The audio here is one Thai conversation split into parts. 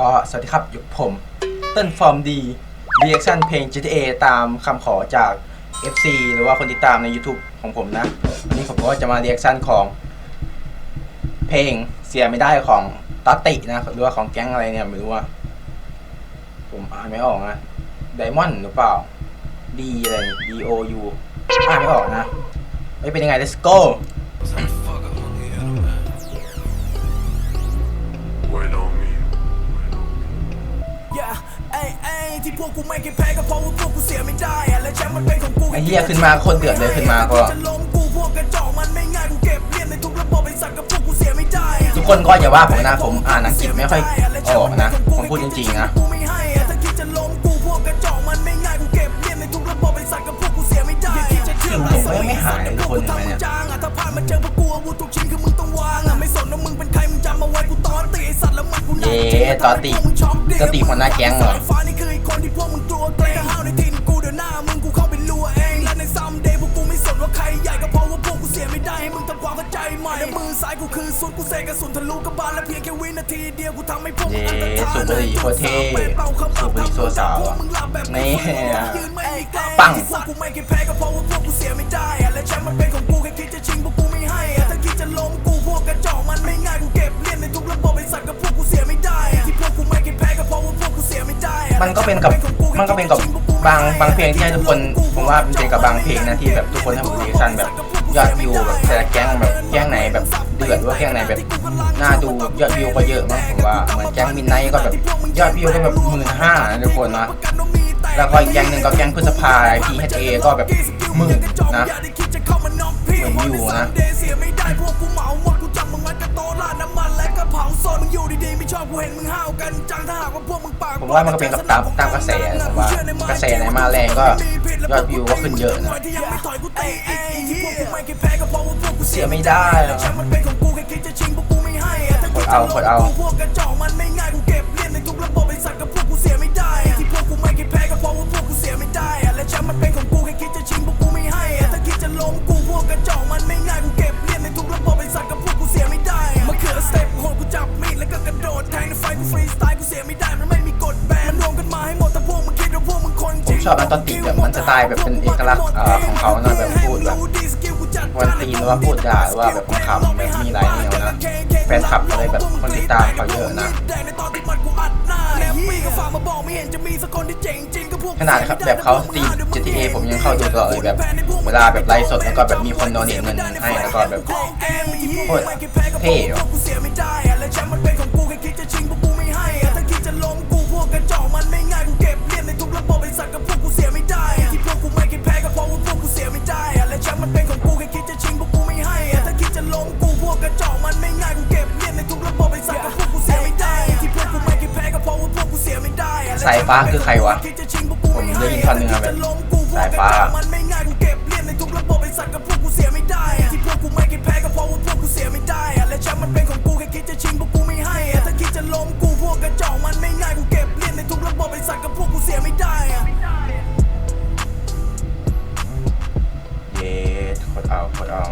ก็สวัสดีครับอยู่กับผมเต้นฟอร์มดีเรีแอคชั่นเพลง GTA ตามคำขอจาก FC หรือว่าคนติดตามใน YouTube ของผมนะ วันนี้ผมก็จะมาเรีแอคชั่นของ เพลงเสียไม่ได้ของตัตตินะ หรือว่าของแก๊งอะไรเนี่ย ไม่รู้ว่า ผมอ่านไม่ออกนะไดมอนด์หรือเปล่า D อะไร D O U อ่านไม่ออกนะไม่เป็นยังไง let's go ที่พวกกูไม่เคยแพ้ก็เพราะว่าพวกกูเสียไม่ได้อะและแชมป์มันเป็นของกูไอ้เหี้ยขึ้นมาโคตรเดือดเลยขึ้นมาก็ จะล้มกูพวกกระจอกมันไม่ง่ายกูเก็บเลียนในทุกระบบไอ้สัตว์กับพวกกูเสียไม่ได้อะทุกคนก็อย่าว่าผมนะผมอ่านอังกฤษไม่ค่อยออกนะผมพูดจริงๆนะ กูไม่ให้อะถ้าคิดจะล้มกูพวกกระจอกมันไม่ง่ายกูเก็บเลียนในทุกระบบไอ้สัตว์กับพวกกูเสียไม่ได้อย่าคิดจะเชื่อผมไม่ไม่หายเลยทุกคนทำทำไมเนี่ย จางอะถ้าพลาดมาเจอพวกกูอาวุธทุกชิ้นคือมึงต้องวางอะไม่สนว่ามึงเป็นใครมึงจำเอาไว้กูตอนตีไอ้สัตว์แล้วมันกูหนักจริงเย้ตอนตีตอนตีหัวหน้าแก๊งเหรอ สายฟ้านี่คือไอ้คน กูเสกกระสุนทะลุกระบาลและเพียงแค่วินาทีเดียวกูทำให้พวกมึงอันตรธานเย้สูบบุหรี่โคตรเท่สูบบุหรี่โซสาวอะนี่ปัปังงพวกกูไม่เคยแพ้ก็เพราะว่าพวกกูเสียไม่ได้อะและแชมป์มันเป็นของกูแค่คิดจะชิงพวกกูไม่ให้อะถ้าคิดจะล้มกูพวกกระจอกมันไม่ง่ายกูเก็บเลียนในทุกระบบไอ้สัตว์กับพวกกูเสียไม่ได้อะที่พวกกูไม่เคยแพ้ก็เพราะว่าพวกกูเสียไม่ได้อะมันก็เป็นกับมันก็เป็นกับบางบางเพลงที่ให้ทุกคนผมว่ามันเป็นกับบางเพลงนะที่แบบทุกคนทำรีแอคชั่นแบบ ยอดวิวแบบแต่ละแก๊งแบบแก๊งไหนแบบเดือดว่าแก๊งไหนแบบน่าดูยอดวิวก็เยอะมากผมว่าเหมือนแก๊งมินไนก็แบบยอดวิวก็แบบหมื่นห้าทุกคนนะแล้วก็อีกแก๊งหนึ่งก็แก๊งพฤษภาพีเอก็แบบหมื่นนะหมื่นวิวนะ อยู่ดีๆไม่ชอบกูเห็นมึงห้าวกันจังถ้าหากว่าพวกมึงปากผมว่ามันก็เป็นกับตามตามกระแสผมว่ากระแสไหนมาแรงก็ยอดวิวก็ขึ้นเยอะนะที่ยังไม่ถอยกูตีเองที่พวกกูไม่เคยแพ้ก็เกูฟรีสไตล์กูเสียไม่ได้มันไม่มีกฎแบนรวมกันมาให้หมดแต่พวกมึงคิดว่าพวกมึงคนจริงผมชอบอันตอนติดแบบมันสไตล์แบบเป็นเอกลักษณ์ของเขาหน่อยแบบพูดแบบวันตีนว่าพูดด่าหรือว่าแบบคำแบบมีหลายแนวนะแฟนคลับอะไรแบบคนติดตามเขาเยอะนะขนาดครับแบบเขาตี GTA ผมยังเข้าดูตลอดเลยแบบเวลาแบบไลฟ์สดแล้วก็แบบมีคนโดนเงินให้แล้วก็แบบโคตรเท่ สายฟ้าคือใครวะ ผมได้ยินท่อนหนึงอะแบบสายฟ้าเก็บเลียนในทุกระบบไอ้สัตว์กับสากกูเสียไม่ได้อะและแชมป์มันเอา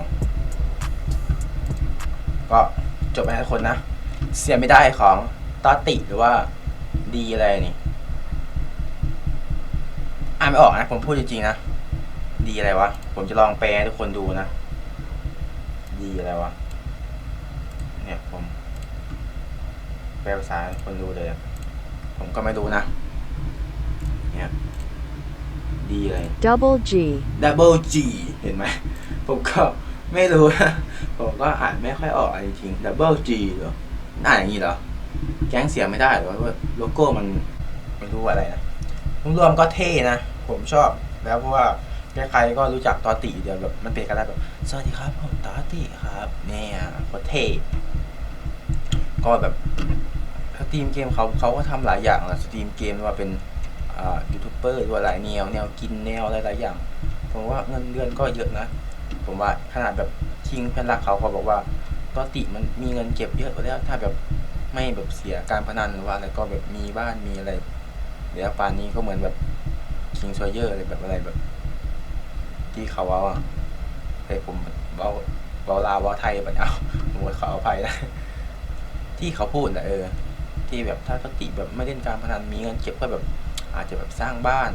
ก็จบไปให้ทุกคนนะ เสียไม่ได้ของตอตติหรือว่าดีอะไรนี่านไม่ออกนะ ผมพูดจริงๆนะ ดีอะไรวะ ผมจะลองแปลให้ทุกคนดูนะ ดีอะไรวะ เนี่ยผม แปลภาษาให้คนดูเลยอะผมก็ไม่รู้นะ เนี่ย ดีอะไร Double G. Double G เห็นไหม ผมก็ไม่รู้นะ ผมก็อ่านไม่ค่อยออกจริงๆ Double G เหรออ่านอย่างนี้เหรอ แก๊งเสียไม่ได้เหรอว่าโลโก้มันไม่รู้อะไรนะรวมๆก็เท่นะ ผมชอบแล้วเพราะว่าใครๆก็รู้จักตอติเดียวแบบมันเป็นกันได้แบบสวัสดีครับผมตอติครับเนี่ยโคตรเท่ก็แบบสตรีมเกมเขาเขาก็ทำหลายอย่างนะสตรีมเกมว่าเป็นอ่ายูทูบเบอร์ด้วยหลายแนวแนวกินแนวอะไรหลายอย่าง ผมว่าเงินเดือนก็เยอะนะ ผมว่าขนาดแบบทิ้งเพื่อนรักเขาเขาบอกว่าตอติมันมีเงินเก็บเยอะแล้วถ้าแบบไม่แบบเสียการพนันหรือว่าอะไรก็แบบมีบ้านมีอะไรเดี๋ยวปานนี้ก็เหมือนแบบ คิงโซเยอร์อะไรแบบอะไรแบบ ที่เขาว่าอะเฮ้ยผมเบาเบาลาวเบาไทยปะเนี่ยเอาผมขออภัยนะที่เขาพูดนะเออ ที่แบบถ้าปกติแบบไม่เล่นการพนันมีเงินเก็บก็แบบ อาจจะแบบสร้างบ้าน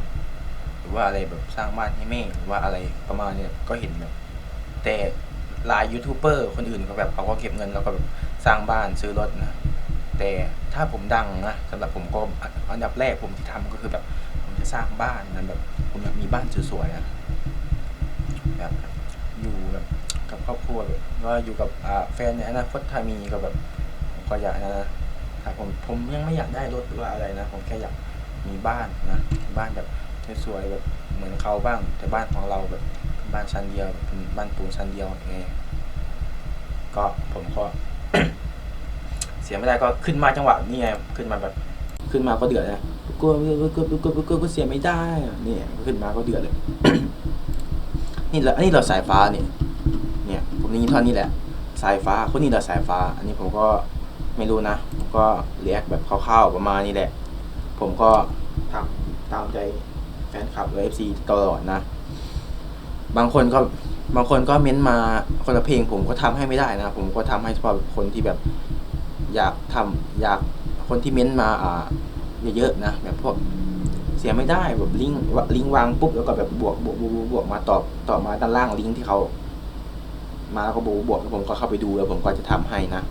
หรือว่าอะไรแบบสร้างบ้านให้แม่หรือว่าอะไรประมาณเนี้ยก็เห็นแบบ แต่ลายยูทูบเบอร์คนอื่นก็แบบเขาก็เก็บเงินแล้วก็แบบสร้างบ้านซื้อรถนะแต่ถ้าผมดังนะสำหรับผมก็อันดับแรกผมที่ทำก็คือแบบ สร้างบ้านนั้นแบบผมอยากมีบ้านสวยๆนะแบบอยู่แบบกับครอบครัวแบบว่าอยู่กับอ่าแฟนในอนาคตถ้ามีก็แบบผมก็อยากนะถ้าผมผมยังไม่อยากได้รถหรือว่าอะไรนะผมแค่อยากมีบ้านนะบ้านแบบสวยๆแบบเหมือนเขาบ้าง แต่บ้านของเราแบบบ้านชั้นเดียวแบบเป็นบ้านปูนชั้นเดียวไงก็ผมก็เสียไม่ได้ก็ขึ้นมาจังหวะนี่ไงขึ้นมาแบบขึ้นมาก็เดือดนะ กลัวกลัวกลัวกลัวกลัวกลัวกลัวเสียไม่ได้อะนี่ขึ้นมาก็เดือดเลย นี่เราอันนี้เราสายฟ้าเนี่ยเนี่ย ผมได้ยินท่อนนี้แหละ สายฟ้าคนนี้เราสายฟ้า อันนี้ผมก็ไม่รู้นะผมก็เรียกแบบคร่าวๆประมาณนี้แหละ ผมก็ทำตามใจแฟนคลับเอฟซีตลอดนะ บางคนก็บางคนก็เม้นมาคนละเพลง ผมก็ทำให้ไม่ได้นะ ผมก็ทำให้เฉพาะคนที่แบบ อยากทำอยากคนที่เม้นมาอ่า เยอะๆนะแบบพวกเสียไม่ได้แบบลิงลิงวางปุ๊บแล้วก็แบบบวกบวกบวกบวกบวกมาตอบตอบมาด้านล่างลิงที่เขามาแล้วก็บวกบวกแล้วผมก็เข้าไปดูแล้วผมก็จะทำให้นะ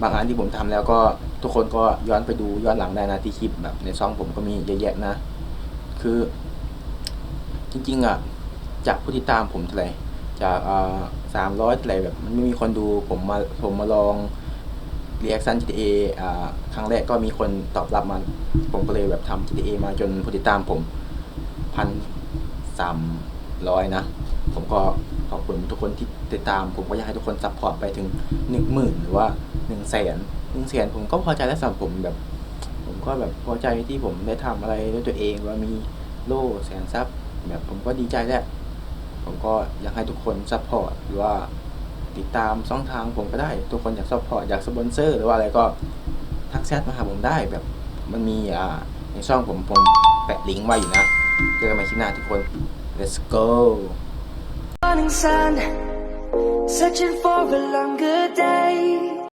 บางอันที่ผมทำแล้วก็ทุกคนก็ย้อนไปดูย้อนหลังได้นะที่คลิปแบบในช่องผมก็มีเยอะแยะนะ คือ จริง ๆอะจากผู้ติดตามผมเท่าไหร่จากสามร้อยเท่าไหร่แบบมันไม่มีคนดูผมมาผมมาลอง รีแอคชั่น GTA อ่าครั้งแรกก็มีคนตอบรับมา ผมก็เลยแบบทำ GTA มาจนผู้ติดตามผมพันสามร้อยนะ ผมก็ขอบคุณทุกคนที่ติดตาม ผมก็อยากให้ทุกคนซัพพอร์ตไปถึงหนึ่งหมื่นหรือว่าหนึ่งแสนหนึ่งแสนผมก็พอใจแล้วสำหรับผมแบบ ผมก็แบบพอใจที่ผมได้ทำอะไรด้วยตัวเองว่ามีโล่แสนซับแบบผมก็ดีใจแหละผมก็อยากให้ทุกคนซัพพอร์ตหรือว่า ติดตามช่องทางผมก็ได้ ทุกคนอยากซัพพอร์ตอยากสปอนเซอร์หรือว่าอะไรก็ทักแชทมาหาผมได้แบบมันมีอ่าในช่องผมผมแปะลิงก์ไว้อยู่นะเจอกันใหม่คลิปหน้าทุกคน let's go morning sun, searching for a longer day.